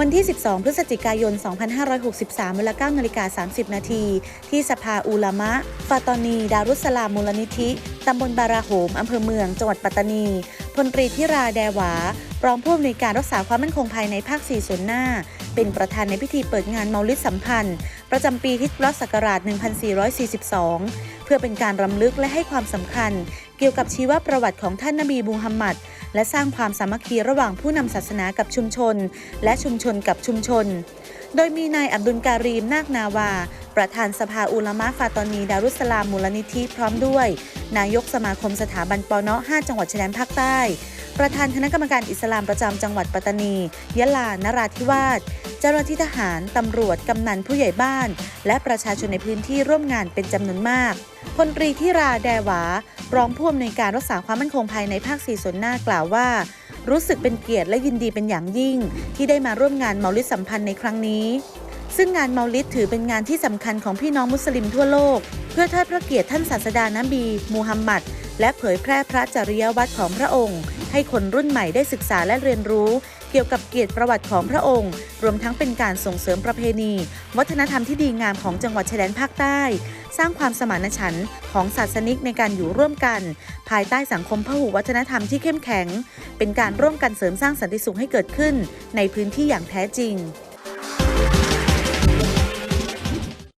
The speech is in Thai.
วันที่ 12 พฤศจิกายน 2563 เวลา9นาฬิกา 30 นาที ที่สภาอูลามะ ฟาตอนี ดารุสสลามมูลนิธิ ตำบลบาราโหม อำเภอเมือง จังหวัดปัตตานี พลตรีธิราแดหวา รองผู้อำนวยการรักษาความมั่นคงภายในภาค 4 ส่วนหน้า เป็นประธานในพิธีเปิดงานเมาลิดสัมพันธ์ ประจำปีฮิจรัศักราช 1442 เพื่อเป็นการรำลึกและให้ความสำคัญ เกี่ยวกับชีวประวัติของท่านนบีมูฮัมหมัด และสร้างความสามัคคีระหว่างผู้นำศาสนากับชุมชน และชุมชนกับชุมชน โดยมีนายอับดุลการีมนาคนาวา ประธานสภาอุลามะฟาตอนีดารุสสลามมูลนิธิพร้อมด้วย นายกสมาคมสถาบันปอนาะ5จังหวัดชายแดนภาคใต้ ประธานคณะกรรมการอิสลามประจำจังหวัดปัตตานี ยะลา นราธิวาสเจ้าหน้าที่ทหาร ตำรวจ กำนันผู้ใหญ่บ้าน และประชาชนในพื้นที่ร่วมงานเป็นจำนวนมากพลตรีที่ราแดหวา รองผู้อำนวยการรักษาความมั่นคงภายในภาคสี่ส่วนหน้ากล่าวว่า รู้สึกเป็นเกียรติและยินดีเป็นอย่างยิ่ง ที่ได้มาร่วมงานเมาลิดสัมพันธ์ในครั้งนี้ ซึ่งงานเมาลิดถือเป็นงานที่สำคัญของพี่น้องมุสลิมทั่วโลก เพื่อเทิดพระเกียรติท่านศาสดานบี มูฮัมหมัด และเผยแพร่พระจริยวัตรของพระองค์ ให้คนรุ่นใหม่ได้ศึกษาและเรียนรู้เกี่ยวกับเกียรติประวัติของพระองค์ รวมทั้งเป็นการส่งเสริมประเพณี วัฒนธรรมที่ดีงามของจังหวัดชายแดนภาคใต้ สร้างความสมานฉันท์ของศาสนิกในการอยู่ร่วมกัน ภายใต้สังคมพหุวัฒนธรรมที่เข้มแข็ง เป็นการร่วมกันเสริมสร้างสันติสุขให้เกิดขึ้น ในพื้นที่อย่างแท้จริง